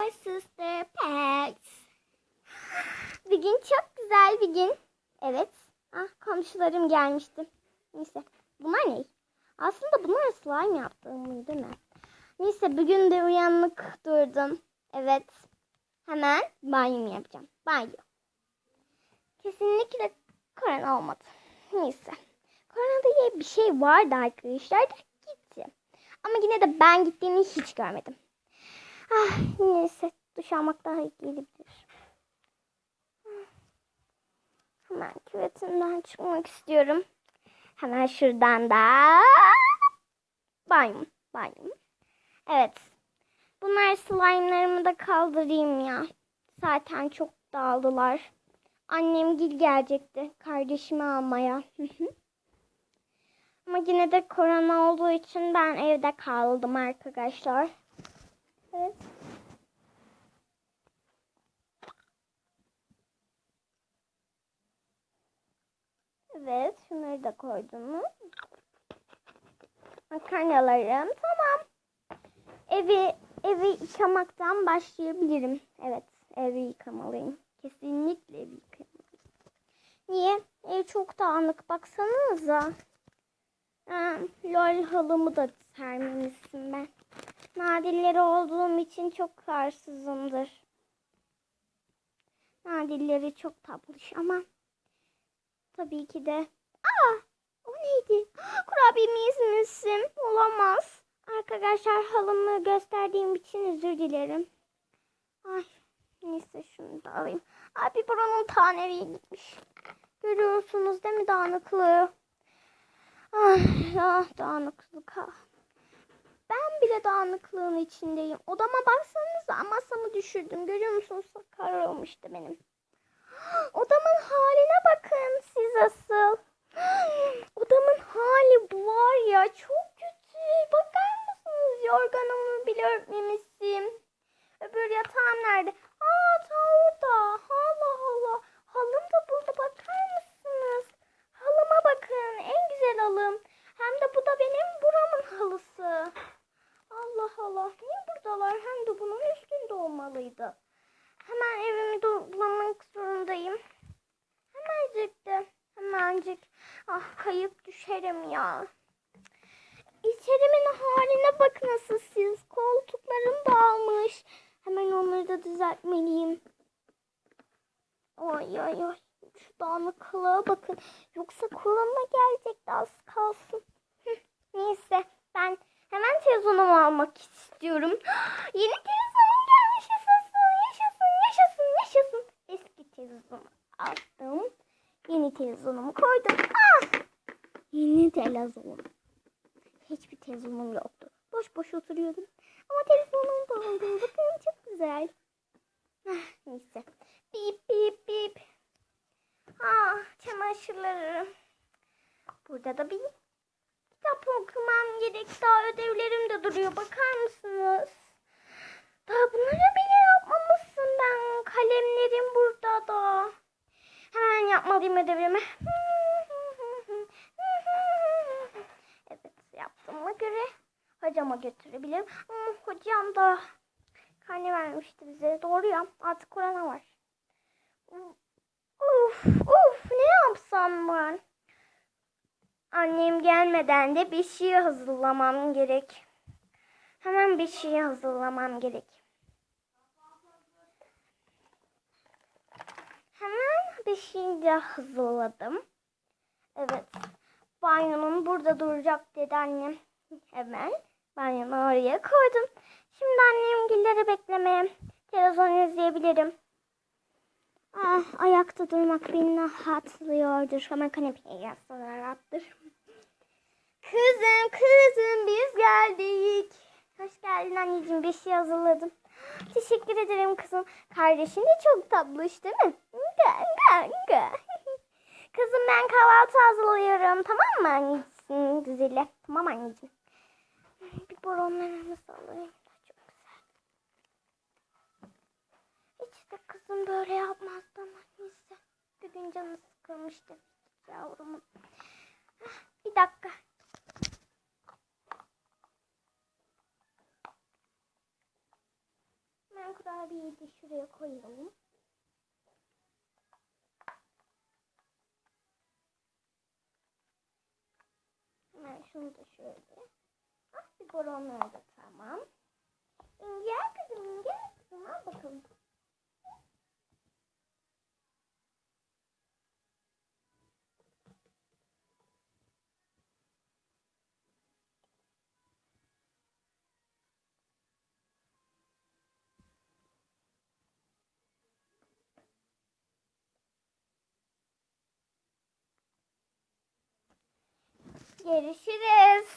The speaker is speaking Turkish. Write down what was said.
My sister pets. Bir gün çok güzel bir gün. Evet. Ah komşularım gelmişti. Neyse. Bunlar ne? Aslında bunlar slime yaptığım değil mi? Neyse bugün de uyanık durdum. Evet. Hemen banyomu yapacağım. Banyo. Kesinlikle korona olmadı. Neyse. Korona diye bir şey vardı arkadaşlar da gitti. Ama yine de ben gittiğini hiç görmedim. Ah, neyse duş almak daha iyi gelebilir. Hemen küvetimden çıkmak istiyorum. Hemen şuradan da banyom, banyom. Evet. Bunlar slime'larımı da kaldırayım ya. Zaten çok dağıldılar. Annem gil gelecekti kardeşimi almaya. Ama yine de korona olduğu için ben evde kaldım arkadaşlar. Evet. Evet, şunları da koydum? Makarnalarım tamam. Evi evi yıkamaktan başlayabilirim. Evet, evi yıkamalıyım. Kesinlikle evi yıkamalıyım. Niye? Ev çok dağınık. Baksanıza. Ha, lol halımı da sermemişsin ben. Nadilleri olduğum için çok karsızımdır. Nadilleri çok tatlış ama tabii ki de Aa, o neydi? Kurabiyemi izmişsin. Olamaz. Arkadaşlar halımı gösterdiğim için özür dilerim. Ay, neyse şunu da alayım. Abi buranın taneliği gitmiş. Görüyorsunuz değil mi dağınıklığı? Ay, ah dağınıklık. ah. Ben bile dağınıklığın içindeyim. Odama baksanıza masamı düşürdüm. Görüyor musunuz? Sakar olmuştu benim. Odamın haline bakın siz asıl. Odamın hali bu var ya çok kötü. Bakar mısınız? Yorganımı bile örtmemişim. Öbür yatağım nerede? Aa ta orada. Allah Allah. Halım da burada bakar mısınız? Halıma bakın. En güzel halım. Hem de bu da benim buramın halısı. Allah Allah. Niye buradalar? Hem de bunun üstünde olmalıydı. Hemen evimi toplamak zorundayım. Hemencik de. Hemencik. Ah kayıp düşerim ya. İçerimin haline bakın siz. Koltuklarım dağılmış. Hemen onları da düzeltmeliyim. Ay ay ay. Şu dağınıklığa bakın. Yoksa korona gelecekti az kalsın. Neyse ben hemen telefonumu almak istiyorum. Yeni telefonum yaşasın yaşasın yaşasın. Eski telefonumu aldım. Yeni telefonumu koydum. Ah! Yeni telefon. Hiçbir telefonum yoktu. Boş boş oturuyordum. Ama telefonum da oldu. Bakın çok güzel. Ah, neyse. Bip bip bip. Ah çamaşırlarım. Burada da bir kitap okumam gerek. Daha ödevlerim de duruyor. Bakar mısınız? Daha bunları bile yapmamışsın ben. Kalemlerim burada da. Hemen yapmalıyım ödevlerimi. Evet yaptığıma göre hocama götürebilirim. Hocam da karne vermişti bize. Doğru ya artık korona var. Uf uf ne yapsam ben? Annem gelmeden de bir şey hazırlamam gerek. Hemen bir şey hazırlamam gerek. Hemen bir şey de hazırladım. Evet. Banyonun burada duracak dedi annem. Hemen banyonu oraya koydum. Şimdi annem gilleri beklemeye televizyon izleyebilirim. Ah, ayakta durmak beni rahatlıyordur. Hemen kanepeye yatsın rahattır. Kızım kızım biz geldik. Geldin anneciğim bir şey hazırladım. Teşekkür ederim kızım. Kardeşin de çok tatlış değil mi? Kızım ben kahvaltı hazırlıyorum. Tamam mı anneciğim güzeli? Tamam anneciğim. Bir boronlarımızı alayım. Çok güzel. Hiç de kızım böyle yapmazdı ama neyse. Bir gün canı sıkılmıştı yavrumun. Ah, Bir dakika. Ben kurabiyeyi de şuraya koyalım. Hemen şunu da şöyle. Ah bir boronları da tamam. Gel kızım gel kızım al bakalım. Görüşürüz.